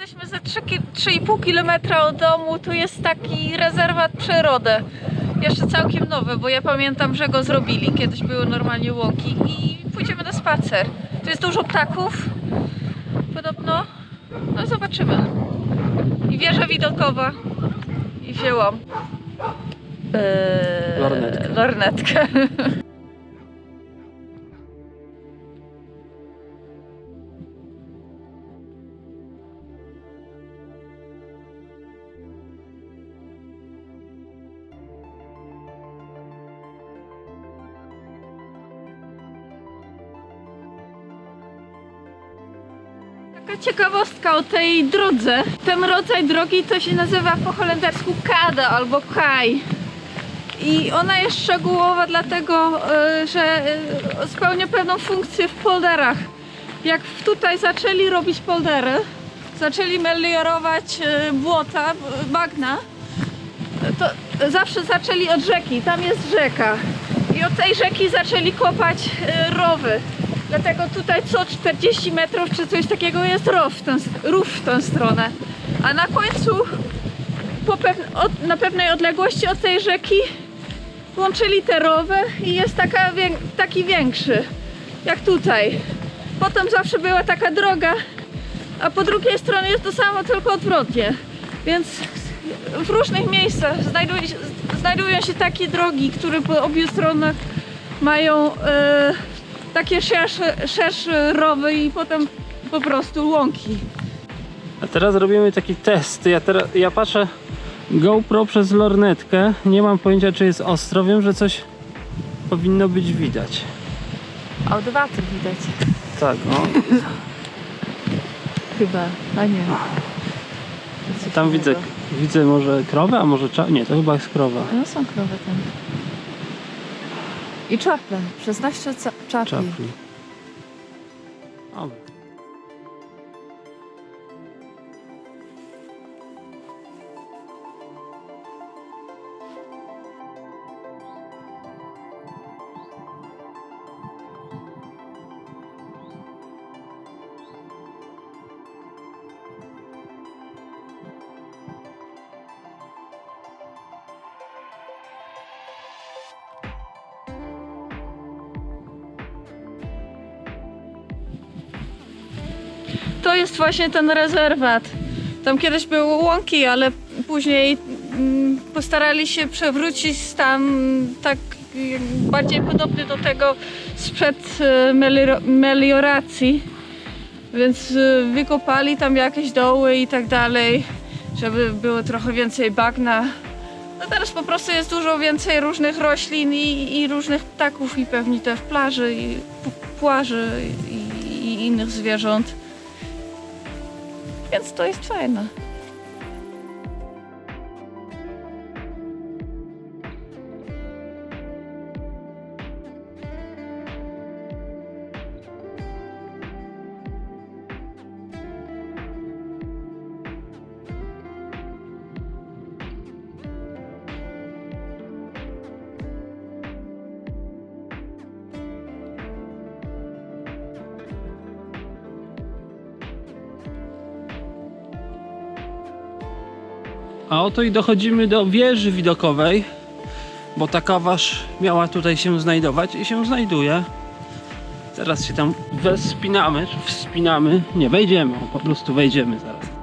Jesteśmy za 3,5 km od domu. Tu jest taki rezerwat przyrody. Jeszcze całkiem nowy, bo ja pamiętam, że go zrobili. Kiedyś były normalnie łąki i pójdziemy na spacer. Tu jest dużo ptaków. Podobno. No zobaczymy. I wieża widokowa. I wzięłam. Eee, Lornetkę. lornetkę. Taka ciekawostka o tej drodze. Ten rodzaj drogi to się nazywa po holendersku kada albo kaj. I ona jest szczegółowa dlatego, e, że e, spełnia pewną funkcję w polderach. Jak tutaj zaczęli robić poldery, zaczęli meliorować e, błota, bagna, to zawsze zaczęli od rzeki. Tam jest rzeka. I od tej rzeki zaczęli kopać rowy. Dlatego tutaj co 40 metrów czy coś takiego jest rów w tę, rów w tę stronę. A na końcu po pew- od, na pewnej odległości od tej rzeki łączyli te rowy i jest taka, taki większy, jak tutaj. Potem zawsze była taka droga, a po drugiej stronie jest to samo, tylko odwrotnie. Więc w różnych miejscach znajdują znajdują się takie drogi, które po obu stronach mają e, takie szersze, szersze rowy i potem po prostu łąki. A teraz robimy taki test. Ja, teraz, ja patrzę GoPro przez lornetkę. Nie mam pojęcia, czy jest ostro. Wiem, że coś powinno być widać. Odwaty widać Tak, o. chyba, a nie. Tam widzę, widzę może krowę, a może cza... Nie, to chyba jest krowa. No są krowy tam. I czaple, 16 ca- czapli. Czapli. Dobra. To jest właśnie ten rezerwat. Tam kiedyś były łąki, ale później mm, postarali się przewrócić stan tak jak bardziej podobny do tego sprzed e, melioracji. Więc e, wykopali tam jakieś doły i tak dalej, żeby było trochę więcej bagna. No teraz po prostu jest dużo więcej różnych roślin i, i różnych ptaków i pewnie też plaży i płaży i, i innych zwierząt. Więc to A oto i dochodzimy do wieży widokowej, bo ta kawasz miała tutaj się znajdować i się znajduje. Teraz się tam wespinamy, wspinamy. Nie, wejdziemy, po prostu wejdziemy zaraz.